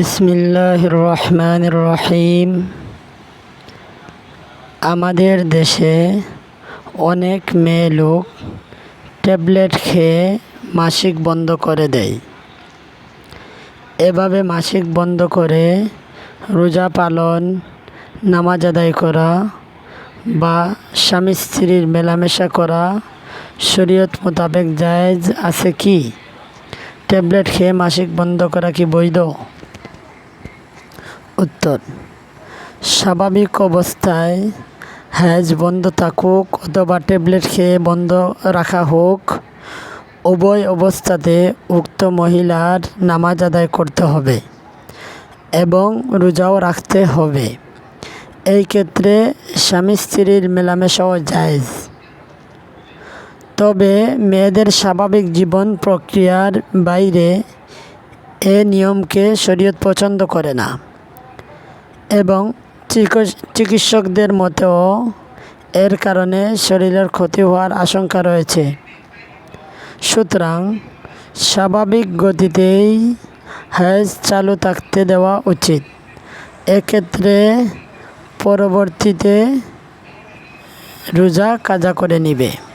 বিসমিল্লাহ রহমান রহিম আমাদের দেশে অনেক মেয়ে লোক ট্যাবলেট খেয়ে মাসিক বন্ধ করে দেয়। এভাবে মাসিক বন্ধ করে রোজা পালন, নামাজ আদায় করা বা স্বামী স্ত্রীর মেলামেশা করা শরীয়ত মোতাবেক জায়েজ আছে কি? ট্যাবলেট খেয়ে মাসিক বন্ধ করা কি বৈধ? উত্তর। স্বাভাবিক অবস্থায় হ্যাজ বন্ধ থাকুক অথবা ট্যাবলেট খেয়ে বন্ধ রাখা হোক, উভয় অবস্থাতে উক্ত মহিলার নামাজ আদায় করতে হবে এবং রোজাও রাখতে হবে। এই ক্ষেত্রে স্বামী স্ত্রীর মেলামেশাও জায়েজ। তবে মেয়েদের স্বাভাবিক জীবন প্রক্রিয়ার বাইরে এ নিয়মকে শরীয়ত পছন্দ করে না। এবং চিকিৎস- চিকিৎসকদের মতেও এর কারণে শরীরের ক্ষতি হওয়ার আশঙ্কা রয়েছে। সুতরাং স্বাভাবিক গতিতেই হ্যাজ চালু থাকতে দেওয়া উচিত। এক্ষেত্রে পরবর্তীতে রোজা কাজা করে নিবে।